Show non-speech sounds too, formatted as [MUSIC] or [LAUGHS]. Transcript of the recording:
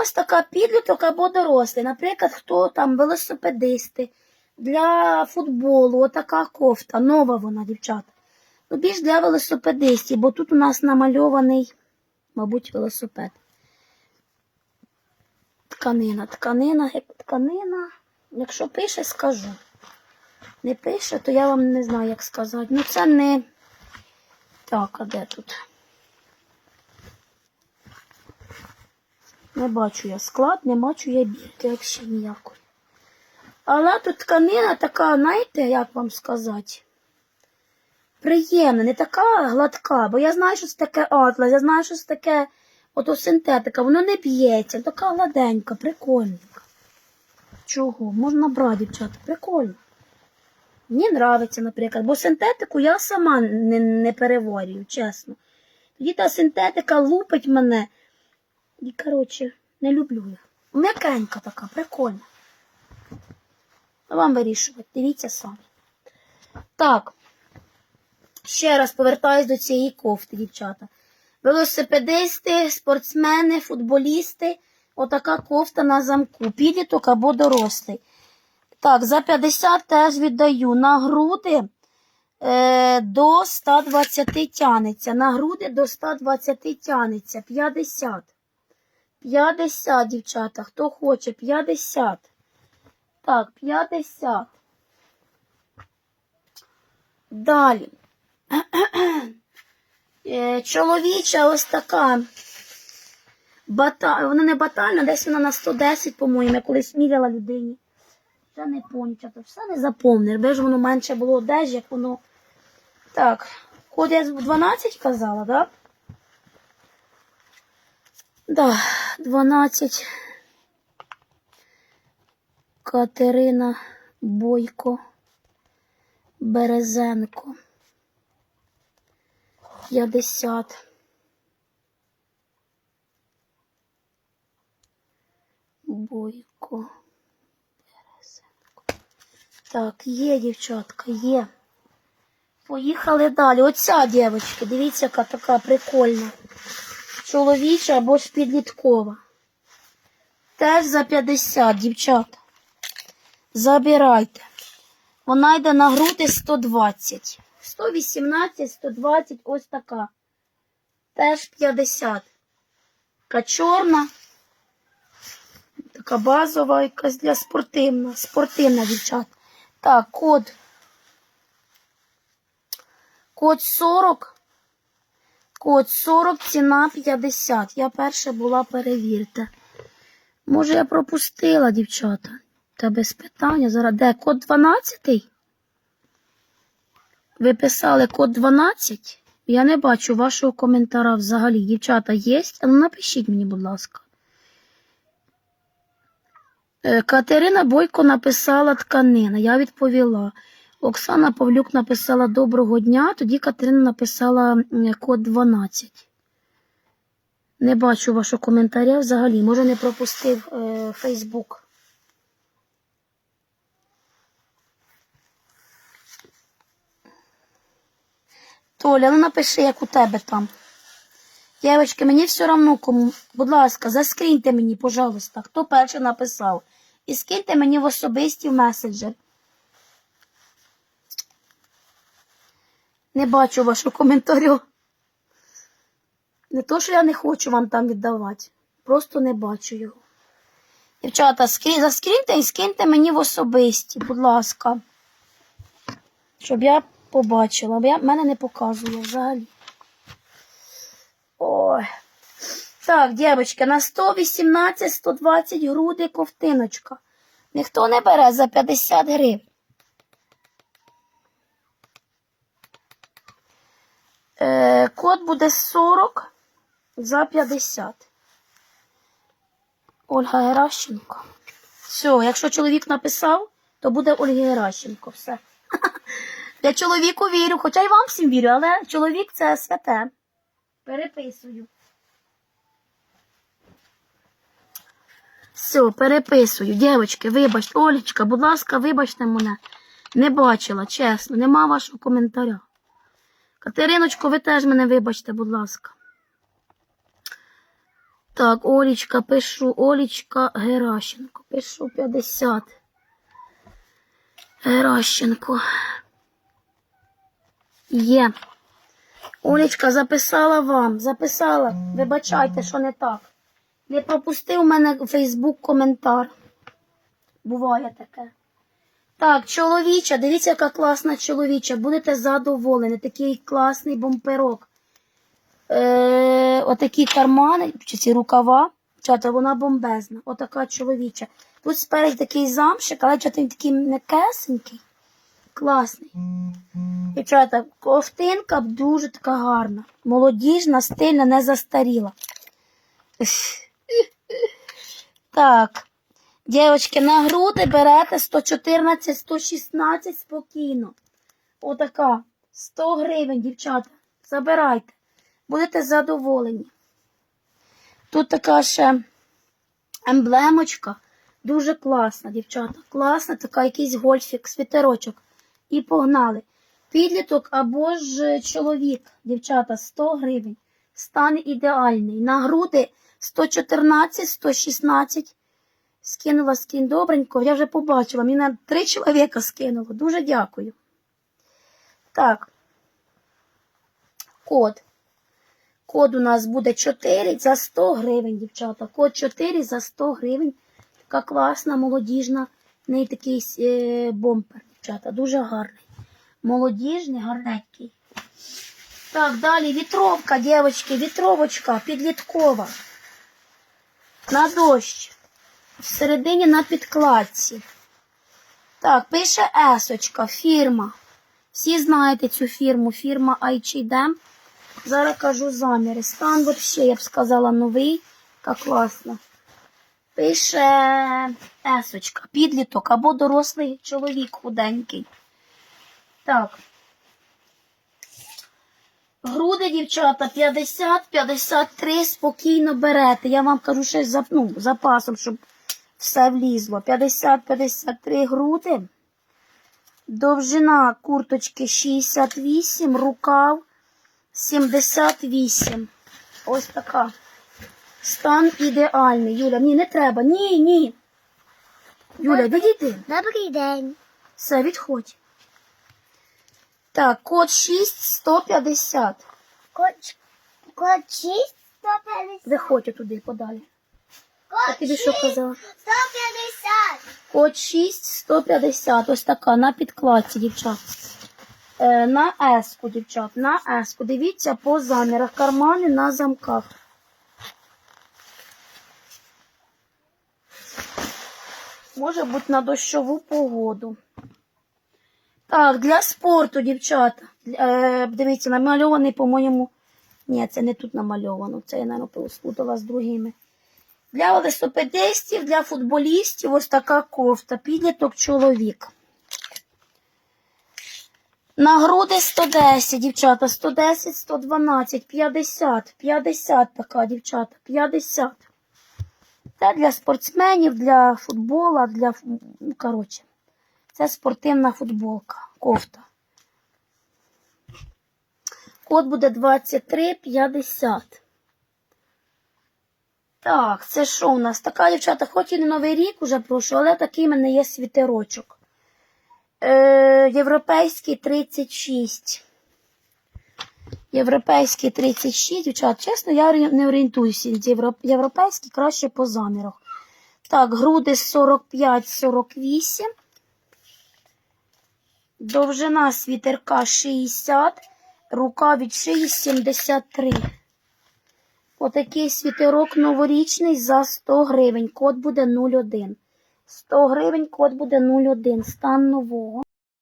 Ось така підліток або дорослий. Наприклад, хто там велосипедисти для футболу, отака кофта, нова вона, дівчата. Ну, більш для велосипедистів, бо тут у нас намальований, мабуть, велосипед. Тканина, тканина, тканина. Якщо пише, скажу. Не пише, то я вам не знаю, як сказати. Ну, це не. Так, а де тут? Не бачу я склад, не бачу я бірки взагалі ніякої. Але тут тканина така, знаєте, як вам сказати? Приємна, не така гладка, бо я знаю, що це таке атлас, я знаю, що це таке ото синтетика, воно не б'ється, така гладенька, прикольненька. Чого? Можна брати, дівчата, прикольно. Мені нравиться, наприклад, бо синтетику я сама не, не переварюю, чесно. Тоді та синтетика лупить мене. І, коротше, не люблю я. М'якенька така, прикольна. Вам вирішувати, дивіться самі. Так. Ще раз повертаюсь до цієї кофти, дівчата. Велосипедисти, спортсмени, футболісти. Отака кофта на замку. Підліток або дорослий. Так, за 50 теж віддаю. На груди е, до 120 тянеться. На груди до 120 тянеться. 50. 50, дівчата. Хто хоче? 50. Так, 50. Далі. [CLEARS THROAT] Е, Чоловіча ось така. Бата... Вона не батальна, десь вона на 110, по-моєму, я колись міряла людині. Вже не пончато, все не заповниш. Аби ж воно менше було одежі, як воно. Так, код я 12 казала, так? Да, 12. Катерина Бойко Березенко. 50. Бойко Березенко. Так, є, дівчатка, є. Поїхали далі. Оця дівчатка, дивіться, яка така прикольна. Чоловіча або ж підліткова. Теж за 50, дівчата. Забирайте. Вона йде на груди 120. 118, 120, ось така. Теж 50. Така чорна. Така базова, якась для спортивна. Спортивна, дівчат. Так, код. Код 40. Код 40, ціна 50. Я перша була, перевірте. Може, я пропустила, дівчата. Та без питання. Зараз де? Код 12? Ви писали код 12? Я не бачу вашого коментара взагалі. Дівчата, є? Ну напишіть мені, будь ласка. Е, Катерина Бойко написала тканина. Я відповіла. Оксана Павлюк написала доброго дня, тоді Катерина написала код 12. Не бачу вашого коментаря взагалі. Може, не пропустив е, Фейсбук. Толя, ну напиши, як у тебе там. Дівчатки, мені все одно кому. Будь ласка, заскріньте мені, пожалуйста, хто перший написав. І скиньте мені в особисті в меседжер. Не бачу вашого коментарю. Не то, що я не хочу вам там віддавати. Просто не бачу його. Дівчата, скрі... заскріньте і скиньте мені в особисті, будь ласка. Щоб я побачила, бо я... мене не показує взагалі. Ой. Так, дівчатки, на 118-120 груди ковтиночка. Ніхто не бере за 50 гривень. Е, код буде 40 за 50. Ольга Геращенко. Все, якщо чоловік написав, то буде Ольга Геращенко. Все. [LAUGHS] Я чоловіку вірю, хоча й вам всім вірю, але чоловік це святе. Переписую. Все, переписую. Дівчатки, вибачте, Олечка, будь ласка, вибачте мене. Не бачила, чесно, нема вашого коментаря. Катериночко, ви теж мене вибачте, будь ласка. Так, Олічка, пишу, Олічка Геращенко. Пишу 50. Геращенко. Є. Олічка записала вам, записала. Вибачайте, що не так. Не пропустив мене у Фейсбук коментар. Буває таке. Так, чоловіча, дивіться, яка класна чоловіча. Будете задоволені. Такий класний бомперок. Е, отакі кармани, чи ці рукава. Чата, вона бомбезна. Отака чоловіча. Тут спереді такий замшик, але чата він такий м'якесенький. Класний. Дівчата, ковтинка дуже така гарна. Молодіжна, стильна, не застаріла. Так. Дівчатки, на груди берете 114, 116 спокійно. Отака. 100 гривень, дівчата. Забирайте. Будете задоволені. Тут така ще емблемочка. Дуже класна, дівчата. Класна, така якийсь гольфік, світерочок. І погнали. Підліток або ж чоловік, дівчата, 100 гривень. Стан ідеальний. На груди 114, 116. Скинула скін добренько. Я вже побачила. Мені на три чоловіка скинуло. Дуже дякую. Так. Код. Код у нас буде 4 за 100 гривень, дівчата. Код 4 за 100 гривень. Така класна, молодіжна. В такий е, бомпер, дівчата. Дуже гарний. Молодіжний, гарненький. Так, далі вітровка, дівчатки, вітровочка, підліткова. На дощ. Всередині на підкладці. Так, пише есочка, фірма. Всі знаєте цю фірму, фірма H&M. Зараз кажу заміри. Стан взагалі, я б сказала, новий. Яка класна. Пише есочка, підліток або дорослий чоловік худенький. Так. Груди, дівчата, 50-53 спокійно берете. Я вам кажу ще за, ну, запасом, щоб все влізло. 50-53 груди. Довжина курточки 68, рукав 78. Ось така. Стан ідеальний. Юля, ні, не треба. Ні, ні. Юля, відійди. Добрий день. Все, відходь. Так, код 6150. Код, код 6, 150. Виходь туди подалі. Я тобі що казала? 150. Код 6150. Ось така на підкладці, дівчат. Е, на еску, дівчат, на еску. Дивіться по замірах. Кармани на замках. Може бути на дощову погоду. Так, для спорту, дівчата. Е, дивіться, намальований, по-моєму. Ні, це не тут намальовано. Це я, мабуть, сплутала з другими. Для велосипедистів, для футболістів ось така кофта. Підліток чоловік. На груди 110, дівчата, 110, 112, 50, 50 така, дівчата, 50. Це для спортсменів, для футбола, для, ну, коротше, це спортивна футболка, кофта. Код буде 2350. Так, це що у нас? Така, дівчата, хоч і не новий рік уже пройшов, але такий в мене є світерочок. Е, європейський 36. Європейський 36, дівчат, чесно, я не орієнтуюся. Європейський краще по замірах. Так, груди 45-48. Довжина світерка 60, рука від шиї 73. Отакий світерок новорічний за 100 гривень. Код буде 01. 100 гривень, код буде 01. Стан нового.